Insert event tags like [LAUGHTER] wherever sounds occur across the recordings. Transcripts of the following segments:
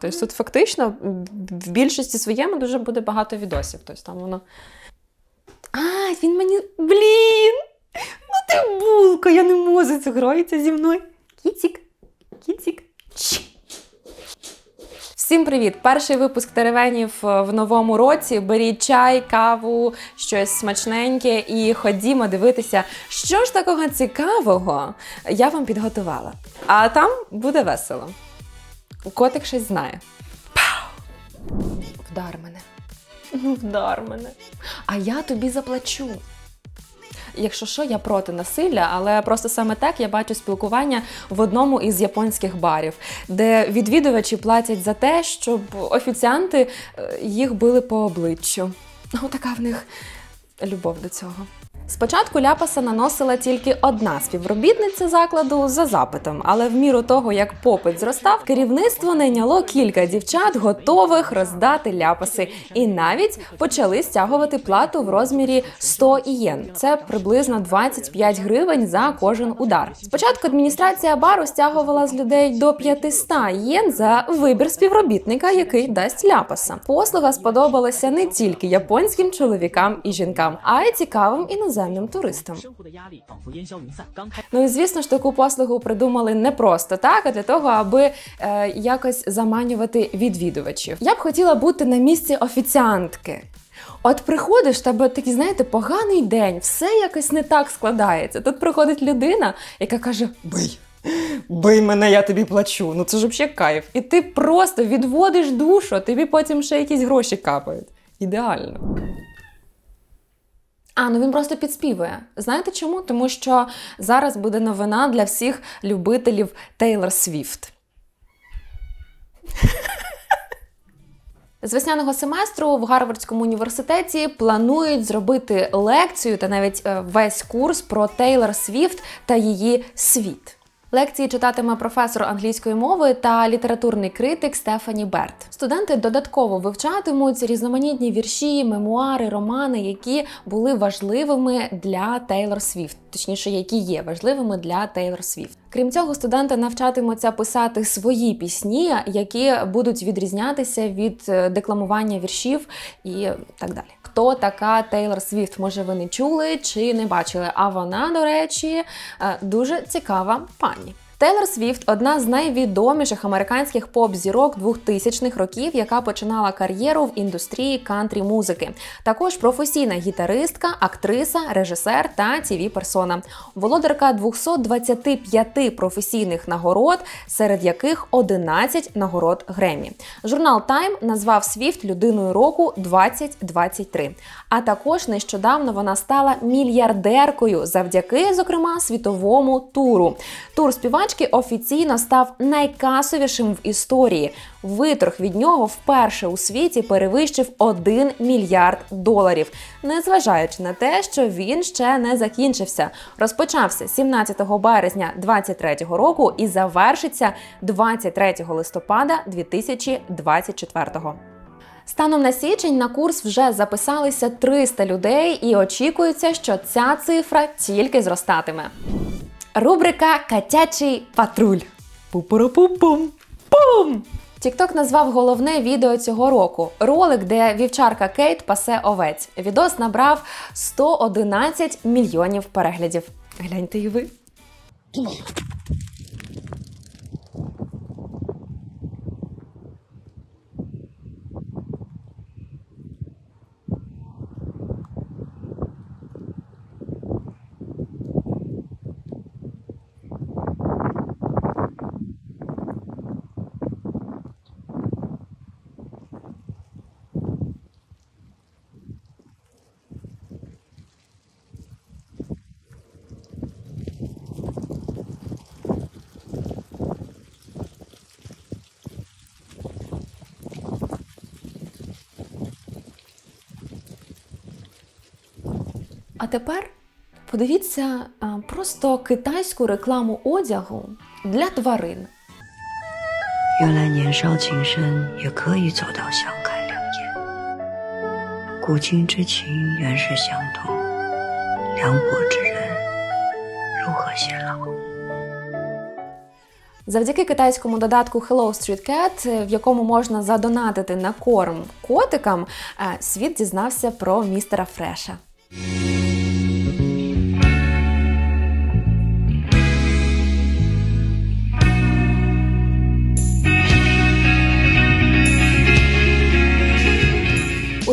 Тобто тут фактично в більшості своєму дуже буде багато відосів. Тобто там воно. А, він мені. Блін! Ну ти булка, я не можу, це грається зі мною. Кіцік, кіцік. Всім привіт! Перший випуск теревенів в новому році. Беріть чай, каву, щось смачненьке і ходімо дивитися, що ж такого цікавого я вам підготувала. А там буде весело. Котик щось знає. Пау! Вдар мене. Ну, Вдар мене. А я тобі заплачу. Якщо що, я проти насилля, але просто саме так я бачу спілкування в одному із японських барів, де відвідувачі платять за те, щоб офіціанти е, їх били по обличчю. Отака в них любов до цього. Спочатку ляпаса наносила тільки одна співробітниця закладу за запитом, але в міру того, як попит зростав, керівництво найняло кілька дівчат, готових роздати ляпаси, і навіть почали стягувати плату в розмірі 100 ієн. Це приблизно 25 гривень за кожен удар. Спочатку адміністрація бару стягувала з людей до 500 ієн за вибір співробітника, який дасть ляпаса. Послуга сподобалася не тільки японським чоловікам і жінкам, а й цікавим іноземним туристам. Ну і звісно ж таку послугу придумали не просто так, а для того, аби е, якось заманювати відвідувачів. Я б хотіла бути на місці офіціантки. От приходиш, тебе такий, знаєте, поганий день, все якось не так складається. Тут приходить людина, яка каже: Бий, бий мене, я тобі плачу. Ну це ж взагалі кайф. І ти просто відводиш душу, тобі потім ще якісь гроші капають. Ідеально. А, ну він просто підспівує. Знаєте чому? Тому що зараз буде новина для всіх любителів Тейлор Свіфт. З весняного семестру в Гарвардському університеті планують зробити лекцію та навіть е, весь курс про Тейлор Свіфт та її світ. Лекції читатиме професор англійської мови та літературний критик Стефані Берт. Студенти додатково вивчатимуть різноманітні вірші, мемуари, романи, які були важливими для Тейлор Свіфт, точніше, які є важливими для Тейлор Свіфт. Крім цього, студенти навчатимуться писати свої пісні, які будуть відрізнятися від е, декламування віршів і так далі. Хто така Тейлор Свіфт? Може, ви не чули чи не бачили? А вона, до речі, е, дуже цікава пані. Тейлор Свіфт одна з найвідоміших американських поп-зірок 2000-х років, яка починала кар'єру в індустрії кантрі музики. Також професійна гітаристка, актриса, режисер та тв персона володарка 225 професійних нагород, серед яких 11 нагород Гремі. Журнал Time назвав Свіфт людиною року 2023. А також нещодавно вона стала мільярдеркою завдяки, зокрема, світовому туру. Тур співачки офіційно став найкасовішим в історії. Виторг від нього вперше у світі перевищив 1 мільярд доларів, незважаючи на те, що він ще не закінчився. Розпочався 17 березня 2023 року і завершиться 23 листопада 2024 Станом на січень на курс вже записалися 300 людей, і очікується, що ця цифра тільки зростатиме. Рубрика Катячий патруль. Пу-пу-пу-пум. Пум! Тікток назвав головне відео цього року ролик, де вівчарка Кейт пасе овець. Відос набрав 111 мільйонів переглядів. Гляньте і ви. тепер подивіться просто китайську рекламу одягу для тварин. Завдяки китайському додатку Hello Street Cat, е, в якому можна задонатити на корм котикам, е, світ дізнався про містера Фреша.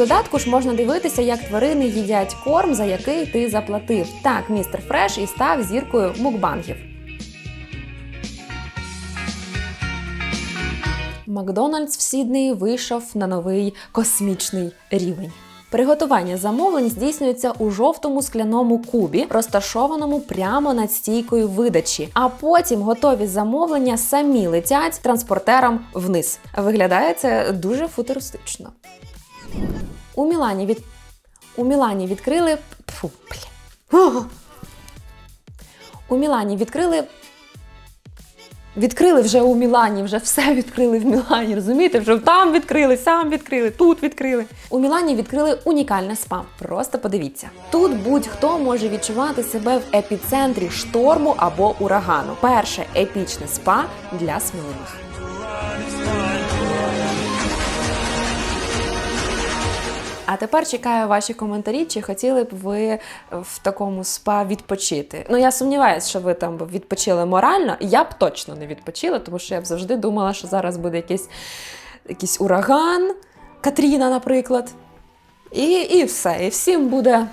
Додатку ж можна дивитися, як тварини їдять корм, за який ти заплатив. Так, містер Фреш і став зіркою мукбангів. Макдональдс в Сіднеї вийшов на новий космічний рівень. Приготування замовлень здійснюється у жовтому скляному кубі, розташованому прямо над стійкою видачі. А потім готові замовлення самі летять транспортером вниз. Виглядає це дуже футуристично. У Мілані від у Мілані відкрили Фу, бля. У Мілані відкрили. Відкрили вже у Мілані, вже все відкрили в Мілані. Розумієте? Вже там відкрили, сам відкрили, тут відкрили. У Мілані відкрили унікальне спа. Просто подивіться. Тут будь-хто може відчувати себе в епіцентрі шторму або урагану. Перше епічне спа для сміливих. А тепер чекаю ваші коментарі, чи хотіли б ви в такому спа відпочити. Ну я сумніваюся, що ви там відпочили морально. Я б точно не відпочила, тому що я б завжди думала, що зараз буде якийсь, якийсь ураган, Катріна, наприклад. І, і все. І всім буде.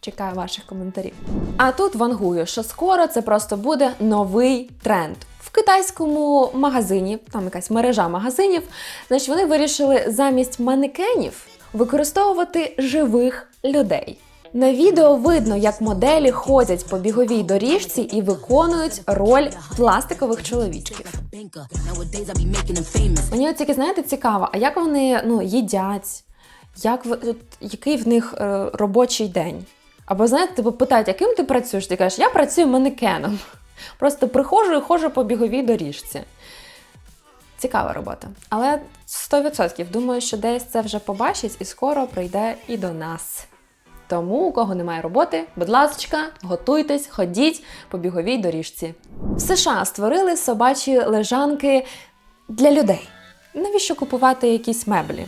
Чекаю ваших коментарів. А тут вангую, що скоро це просто буде новий тренд. В китайському магазині, там якась мережа магазинів, значить вони вирішили замість манекенів використовувати живих людей. На відео видно, як моделі ходять по біговій доріжці і виконують роль пластикових чоловічків. Мені от тільки знаєте цікаво, а як вони ну, їдять, як от, який в них е, робочий день? Або знаєте, тебе питають, яким ти працюєш? Ти кажеш, я працюю манекеном. Просто приходжу і ходжу по біговій доріжці. Цікава робота. Але 100% думаю, що десь це вже побачить і скоро прийде і до нас. Тому, у кого немає роботи, будь ласка, готуйтесь, ходіть по біговій доріжці. В США створили собачі лежанки для людей. Навіщо купувати якісь меблі?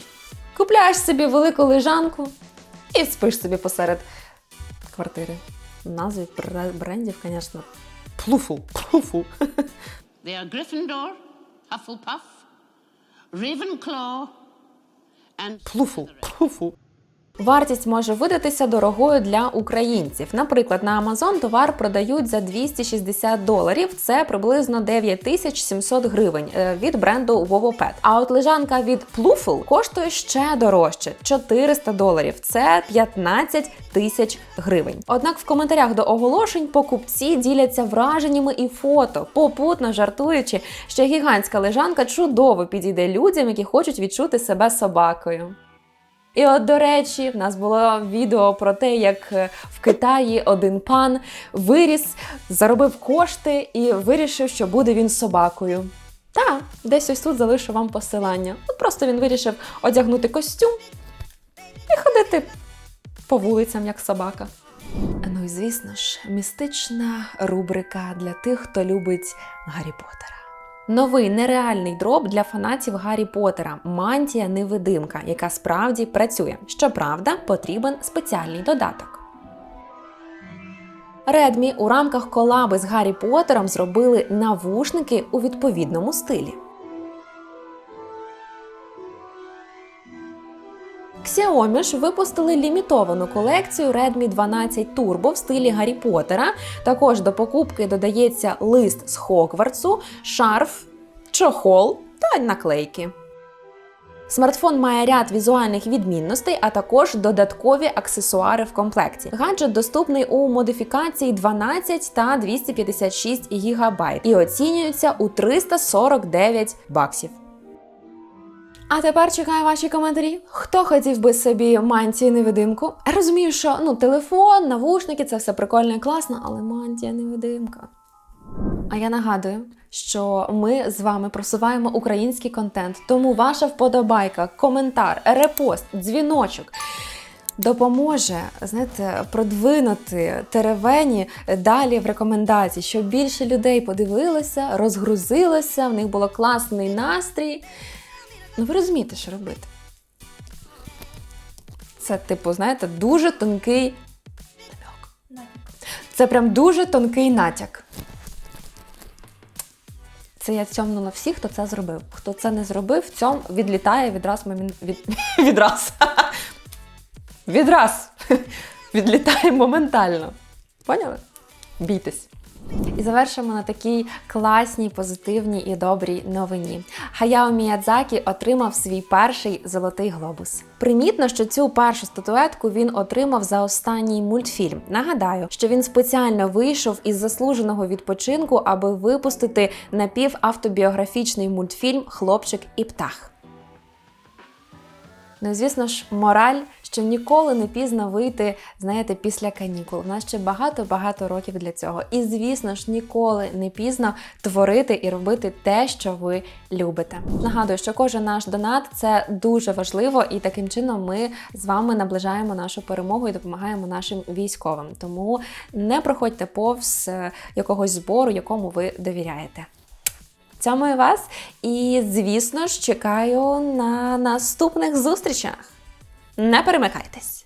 Купляєш собі велику лежанку і спиш собі посеред квартири. Назви брендів, звісно, Pluffle. Pluffle. [LAUGHS] they are Gryffindor, Hufflepuff, Ravenclaw, and. Pluffle. Pluffle. Вартість може видатися дорогою для українців. Наприклад, на Amazon товар продають за 260 доларів. Це приблизно 9700 гривень е, від бренду Vovopet. А от лежанка від Plufel коштує ще дорожче 400 доларів. Це 15 тисяч гривень. Однак в коментарях до оголошень покупці діляться враженнями і фото, попутно жартуючи, що гігантська лежанка чудово підійде людям, які хочуть відчути себе собакою. І от, до речі, в нас було відео про те, як е, в Китаї один пан виріс, заробив кошти і вирішив, що буде він собакою. Та, десь ось тут залишу вам посилання. От просто він вирішив одягнути костюм і ходити по вулицям, як собака. Ну і звісно ж, містична рубрика для тих, хто любить Гаррі Поттера. Новий нереальний дроп для фанатів Гаррі Поттера мантія невидимка, яка справді працює. Щоправда, потрібен спеціальний додаток. Редмі у рамках колаби з Гаррі Поттером зробили навушники у відповідному стилі. Xiaomi ж випустили лімітовану колекцію Redmi 12 Turbo в стилі Гаррі Поттера. Також до покупки додається лист з Хогвартсу, шарф, чохол та наклейки. Смартфон має ряд візуальних відмінностей, а також додаткові аксесуари в комплекті. Гаджет доступний у модифікації 12 та 256 ГБ і оцінюється у 349 баксів. А тепер чекаю ваші коментарі. Хто хотів би собі мантію невидимку? Розумію, що ну телефон, навушники це все прикольно і класно, але мантія невидимка. А я нагадую, що ми з вами просуваємо український контент, тому ваша вподобайка, коментар, репост, дзвіночок. допоможе знаєте, продвинути теревені далі в рекомендації, щоб більше людей подивилося, розгрузилося, в них було класний настрій. Ну, ви розумієте, що робити. Це, типу, знаєте, дуже тонкий намек. Це прям дуже тонкий натяк. Це я цьомнула всіх, хто це зробив. Хто це не зробив, цьом відлітає відраз момент... від... [LAUGHS] відраз. Відраз. [LAUGHS] Відлітає моментально. Поняли? Бійтесь. І завершимо на такій класній, позитивній і добрій новині. Хаяо Міядзакі отримав свій перший золотий глобус. Примітно, що цю першу статуетку він отримав за останній мультфільм. Нагадаю, що він спеціально вийшов із заслуженого відпочинку, аби випустити напівавтобіографічний мультфільм Хлопчик і птах. Ну, звісно ж, мораль, що ніколи не пізно вийти, знаєте, після канікул. У нас ще багато-багато років для цього. І, звісно ж, ніколи не пізно творити і робити те, що ви любите. Нагадую, що кожен наш донат це дуже важливо, і таким чином ми з вами наближаємо нашу перемогу і допомагаємо нашим військовим. Тому не проходьте повз е, якогось збору, якому ви довіряєте. Цьомую вас і, звісно ж, чекаю на наступних зустрічах. Не перемикайтесь!